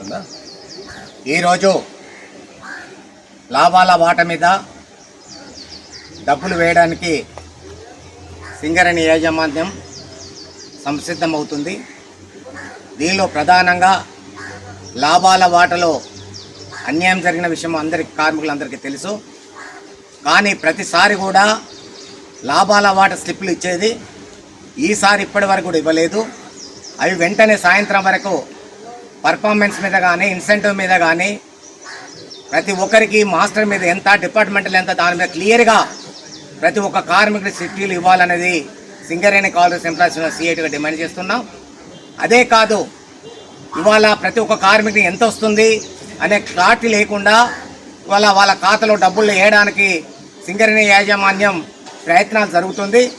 వస్తుందా ఈరోజు లాభాల వాట మీద డబ్బులు వేయడానికి సింగరేణి యాజమాన్యం సంసిద్ధమవుతుంది. దీనిలో ప్రధానంగా లాభాల వాటలో అన్యాయం జరిగిన విషయం అందరికి కార్మికులందరికీ తెలుసు. కానీ ప్రతిసారి కూడా లాభాల వాట స్లిప్లు ఇచ్చేది ఈసారి ఇప్పటి వరకు కూడా ఇవ్వలేదు. అవి వెంటనే సాయంత్రం వరకు పర్ఫార్మెన్స్ మీద కానీ ఇన్సెంటివ్ మీద కానీ ప్రతి ఒక్కరికి మాస్టర్ మీద ఎంత డిపార్ట్మెంటల్ ఎంత దాని మీద క్లియర్గా ప్రతి ఒక్క కార్మికుడి సిటీలు ఇవ్వాలనేది సింగరేణి కాలేజ్ ఎంప్లాయీస్ సిఐటిగా డిమాండ్ చేస్తున్నాం. అదే కాదు ఇవాళ ప్రతి ఒక్క కార్మికుడికి ఎంత వస్తుంది అనే క్లారిటీ లేకుండా ఇవాళ వాళ్ళ ఖాతాలో డబ్బులు వేయడానికి సింగరేణి యాజమాన్యం ప్రయత్నాలు జరుగుతుంది.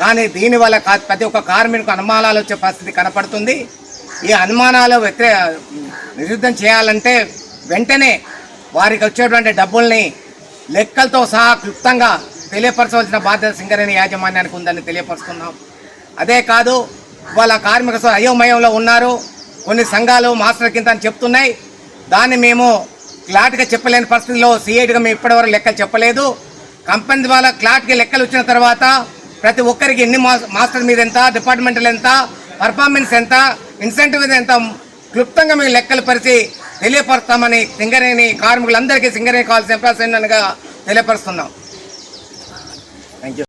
కానీ దీనివల్ల కా- ప్రతి ఒక్క కార్మికుడికి అనుమానాలు వచ్చే పరిస్థితి కనపడుతుంది. ఈ అనుమానాలు వ్యతిరే నిరుద్ధం చేయాలంటే వెంటనే వారికి వచ్చేటువంటి డబ్బుల్ని లెక్కలతో సహా క్లుప్తంగా తెలియపరచవలసిన బాధ్యత సింగరేణి యాజమాన్యానికి ఉందని తెలియపరుస్తున్నాం. అదే కాదు వాళ్ళ కార్మిక అయోమయంలో ఉన్నారు. కొన్ని సంఘాలు మాస్టర్ కింద అని చెప్తున్నాయి. దాన్ని మేము క్లాట్గా చెప్పలేని పరిస్థితిలో సీఐడిగా మేము ఇప్పటివరకు లెక్కలు చెప్పలేదు. కంపెనీ ద్వారా క్లాట్గా లెక్కలు వచ్చిన తర్వాత ప్రతి ఒక్కరికి ఎన్ని మాస్ మాస్టర్ మీద ఎంత డిపార్ట్మెంటల్ ఎంత పర్ఫార్మెన్స్ ఎంత ఇన్సెంటివ్ ఎంత క్లుప్తంగా మేము లెక్కలు పరిచి తెలియపరుస్తామని సింగరేణి కార్మికులందరికీ సింగరేణి కావాల్సిన ఎంప్లాయీస్ తెలియపరుస్తున్నాం. Thank you